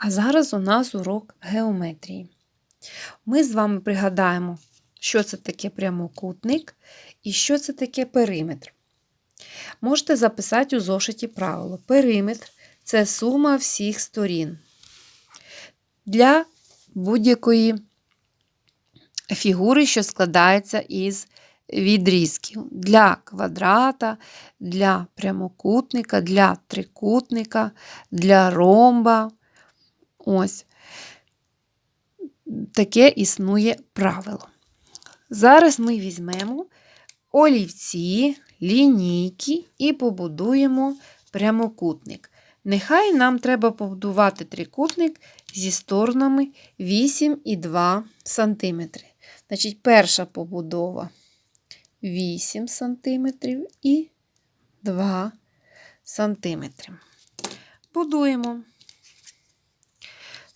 А зараз у нас урок геометрії. Ми з вами пригадаємо, що це таке прямокутник і що це таке периметр. Можете записати у зошиті правило. Периметр це сума всіх сторін. Для будь-якої фігури, що складається із відрізків. Для квадрата, для прямокутника, для трикутника, для ромба. Ось таке існує правило. Зараз ми візьмемо олівці, лінійки і побудуємо прямокутник. Нехай нам треба побудувати трикутник зі сторонами 8,2 см. Значить, перша побудова 8 см і 2 см. Будуємо.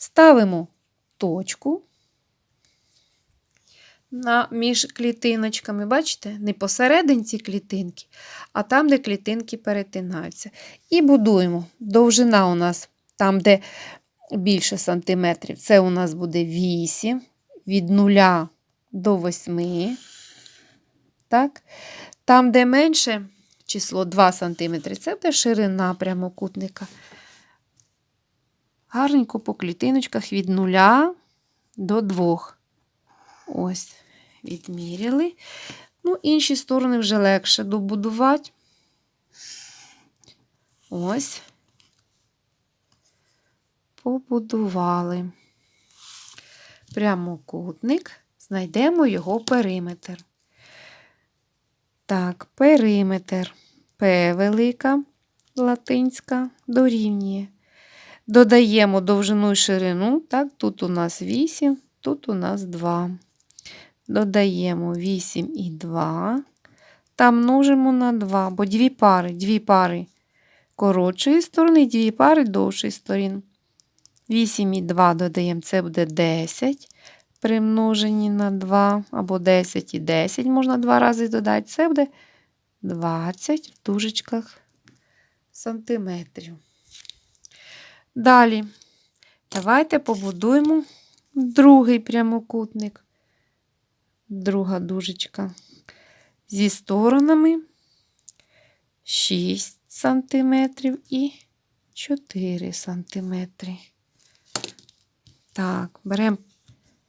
Ставимо точку між клітиночками, бачите, не посерединці клітинки, а там, де клітинки перетинаються. І будуємо. Довжина у нас там, де більше сантиметрів, це у нас буде 8 від 0 до 8. Так? Там, де менше число 2 см, це буде ширина прямокутника. Гарненько по клітиночках від 0 до 2. Ось, відміряли. Ну, інші сторони вже легше добудувати. Ось. Побудували. Прямокутник, знайдемо його периметр. Так, периметр П велика латинська дорівнює. Додаємо довжину і ширину. Так, Тут у нас 8, тут у нас 2. Додаємо 8 і 2. Та множимо на 2, бо дві пари, дві пари коротшої сторони, дві пари довшої сторін. 8 і 2 додаємо, це буде 10. При множенні на 2, або 10 і 10 можна два рази додати. Це буде 20 в дужечках сантиметрів. Далі, давайте побудуємо другий прямокутник, друга дужечка. Зі сторонами 6 см і 4 см. Так, беремо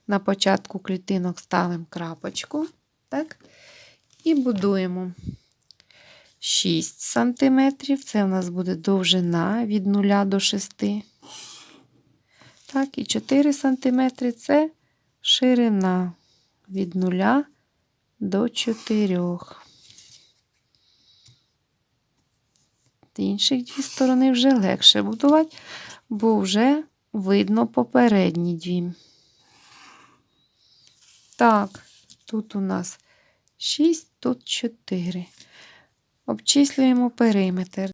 на початку клітинок ставимо крапочку, так, і будуємо 6 см. Це у нас буде довжина від 0 до 6. Так, і 4 см це ширина від 0 до 4. Інших дві сторони вже легше будувати, бо вже видно попередні дві. Так, тут у нас 6, тут 4. Обчислюємо периметр.